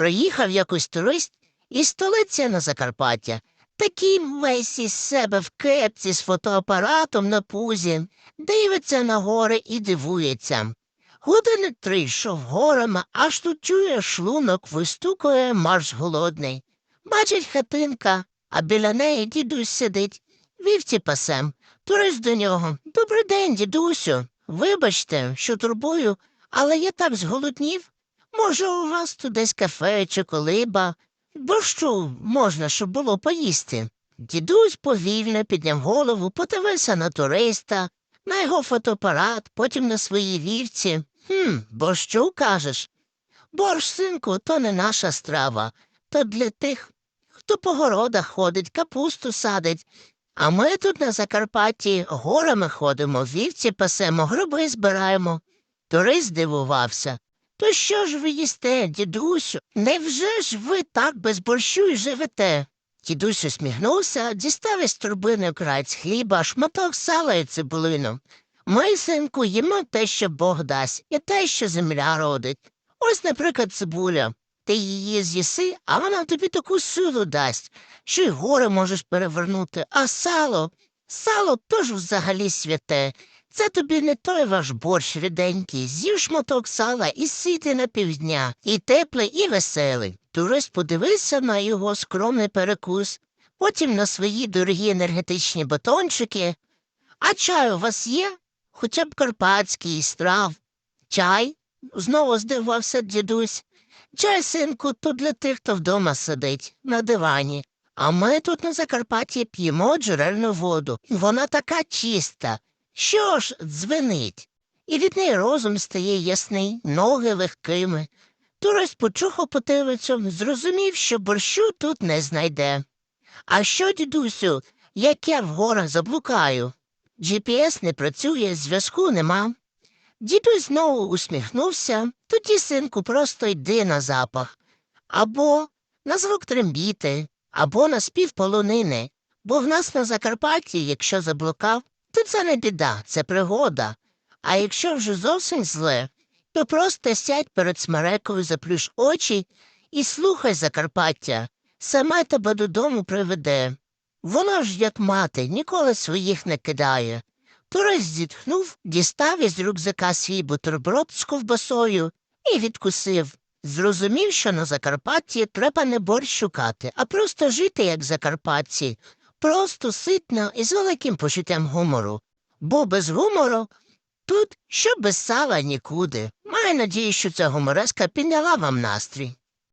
Приїхав якийсь турист із столиці на Закарпаття. Такий весь із себе в кепці з фотоапаратом на пузі, дивиться на гори і дивується. Години три йшов горами, аж тут чує шлунок, вистукує марш голодний. Бачить хатинка, а біля неї дідусь сидить, вівці пасем. Турист до нього. Добрий день, дідусю. Вибачте, що турбую, але я так зголоднів. Може, у вас тут десь кафе чи колиба? Бо що можна, щоб було поїсти? Дідусь повільно підняв голову, подивився на туриста, на його фотоапарат, потім на свої вівці. Хм, бо що кажеш? Борщ, синку, то не наша страва, то для тих, хто по городах ходить, капусту садить. А ми тут на Закарпатті горами ходимо, вівці пасемо, гриби збираємо. Турист здивувався. То що ж ви їсте, дідусю? Невже ж ви так без борщу й живете? Дідусь усміхнувся, дістав із турбини краєць хліба, шматок сала і цибулину. Ми, синку, їмо те, що Бог дасть, і те, що земля родить. Ось, наприклад, цибуля. Ти її з'їси, а вона тобі таку силу дасть, що й гори можеш перевернути, а сало, сало теж взагалі святе. Це тобі не той ваш борщ ріденький, з'їв шматок сала і сити на півдня, і теплий, і веселий. Турист подивився на його скромний перекус, потім на свої дорогі енергетичні батончики. А чай у вас є? Хоча б карпатський, страв. Чай? знову здивувався дідусь. Чай, синку, то для тих, хто вдома сидить, на дивані. А ми тут на Закарпатті п'ємо джерельну воду. Вона така чиста. Що ж дзвенить? І від неї розум стає ясний, ноги легкими. Турист почухав потилицю, зрозумів, що борщу тут не знайде. А що, дідусю, як я в горах заблукаю? GPS не працює, зв'язку нема. Дідусь знову усміхнувся, тоді, синку, просто йди на запах. Або на звук трембіти, або на спів полонини. Бо в нас на Закарпатті, якщо заблукав, то це не біда, це пригода. А якщо вже зовсім зле, то просто сядь перед смерекою, заплющ очі і слухай Закарпаття. Саме тебе додому приведе. Воно ж, як мати, ніколи своїх не кидає. Турист зітхнув, дістав із рюкзака свій бутерброд з ковбасою і відкусив. Зрозумів, що на Закарпатті треба не борщ шукати, а просто жити, як закарпатці, просто ситно і з великим почуттям гумору. Бо без гумору тут що без сала нікуди. Маю надію, що ця гумореска підняла вам настрій.